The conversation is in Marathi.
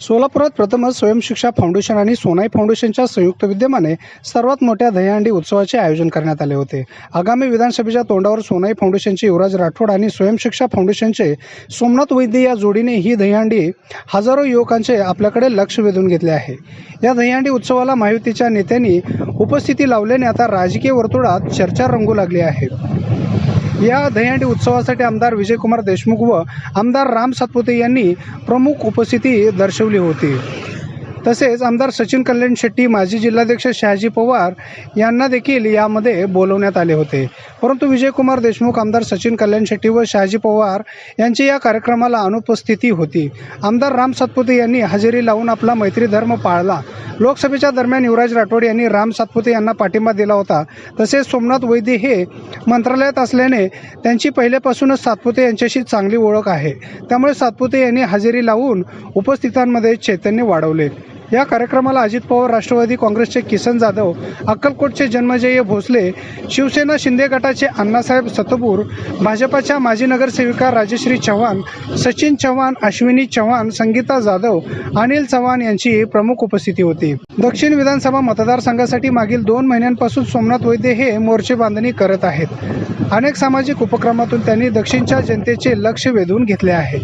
सोलापुरात प्रथमच स्वयंशिक्षा फाउंडेशन आणि सोनाई फाउंडेशनच्या संयुक्त विद्यमाने सर्वात मोठ्या दहीहंडी उत्सवाचे आयोजन करण्यात आले होते. आगामी विधानसभेच्या तोंडावर सोनाई फाउंडेशनचे युवराज राठोड आणि स्वयंशिक्षा फाउंडेशनचे सोमनाथ वैद्य या जोडीने ही दहीहंडी हजारो युवकांचे आपल्याकडे लक्ष वेधून घेतले आहे. या दहीहंडी उत्सवाला महायुतीच्या नेत्यांनी उपस्थिती लावल्याने आता राजकीय वर्तुळात चर्चा रंगू लागली आहे. या दहीहंडी उत्सवासाठी आमदार विजयकुमार देशमुख व आमदार राम सातपुते यांनी प्रमुख उपस्थिती दर्शवली होती. तसेच आमदार सचिन कल्याण शेट्टी माजी जिल्हाध्यक्ष शहाजी पवार यांना देखील यामध्ये बोलवण्यात आले होते. परंतु विजयकुमार देशमुख आमदार सचिन कल्याण शेट्टी व शहाजी पवार यांची या कार्यक्रमाला अनुपस्थिती होती. आमदार राम सातपुते यांनी हजेरी लावून आपला मैत्री धर्म पाळला. लोकसभेच्या दरम्यान युवराज राठोड यांनी राम सातपुते यांना पाठिंबा दिला होता. तसेच सोमनाथ वैद्य हे मंत्रालयात असल्याने त्यांची पहिल्यापासूनच सातपुते यांच्याशी चांगली ओळख आहे. त्यामुळे सातपुते यांनी हजेरी लावून उपस्थितांमध्ये चैतन्य वाढवले. या कार्यक्रमाला अजित पवार राष्ट्रवादी काँग्रेसचे किसन जाधव अक्कलकोटचे जन्मजय भोसले शिवसेना शिंदे गटाचे अण्णासाहेब सतपूर भाजपाच्या माजी नगरसेविका राजश्री चव्हाण सचिन चव्हाण अश्विनी चव्हाण संगीता जाधव अनिल चव्हाण यांची प्रमुख उपस्थिती होती. दक्षिण विधानसभा मतदारसंघासाठी मागील दोन महिन्यांपासून सोमनाथ वैद्य हे मोर्चे बांधणी करत आहेत. अनेक सामाजिक उपक्रमातून त्यांनी दक्षिणच्या जनतेचे लक्ष वेधून घेतले आहे.